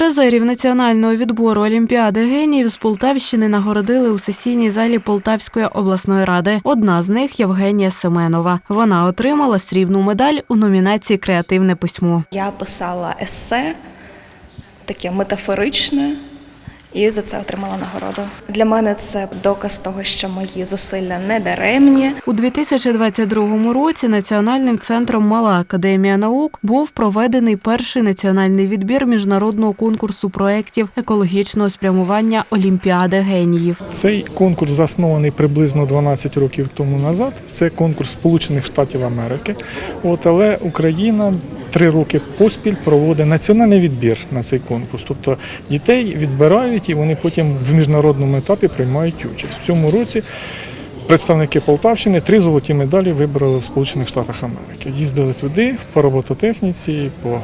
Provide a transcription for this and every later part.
Призерів національного відбору Олімпіади геніїв з Полтавщини нагородили у сесійній залі Полтавської обласної ради. Одна з них Євгенія Семенова. Вона отримала срібну медаль у номінації Креативне письмо. Я писала есе, таке метафоричне, і за це отримала нагороду. Для мене це доказ того, що мої зусилля не даремні. У 2022 році Національним центром Мала академія наук був проведений перший національний відбір міжнародного конкурсу проєктів екологічного спрямування Олімпіади геніїв. Цей конкурс заснований приблизно 12 років тому назад. Це конкурс Сполучених Штатів Америки. От, але Україна три роки поспіль проводить національний відбір на цей конкурс. Тобто дітей відбирають і вони потім в міжнародному етапі приймають участь. В цьому році представники Полтавщини три золоті медалі вибрали в Сполучених Штатах Америки. Їздили туди по робототехніці, по е,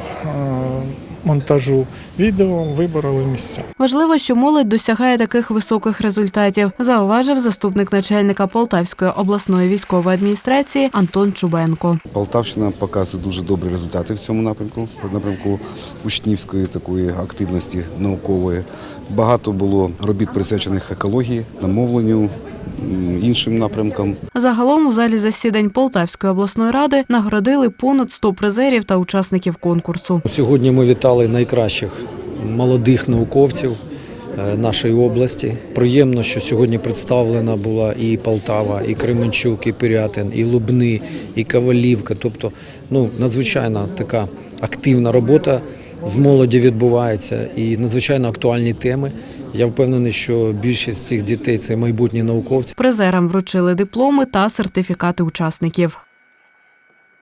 монтажу відео, вибороли місця. Важливо, що молодь досягає таких високих результатів, зауважив заступник начальника Полтавської обласної військової адміністрації Антон Чубенко. Полтавщина показує дуже добрі результати в цьому напрямку, в напрямку учнівської такої активності наукової. Багато було робіт присвячених екології, намовленню, іншим напрямкам. Загалом у залі засідань Полтавської обласної ради нагородили понад 100 призерів та учасників конкурсу. Сьогодні ми вітали найкращих молодих науковців е, нашої області. Приємно, що сьогодні представлена була і Полтава, і Кременчук, і Пирятин, і Лубни, і Ковалівка. Тобто, ну надзвичайно така активна робота з молоді відбувається і надзвичайно актуальні теми. Я впевнений, що більшість цих дітей це майбутні науковці. Призерам вручили дипломи та сертифікати учасників.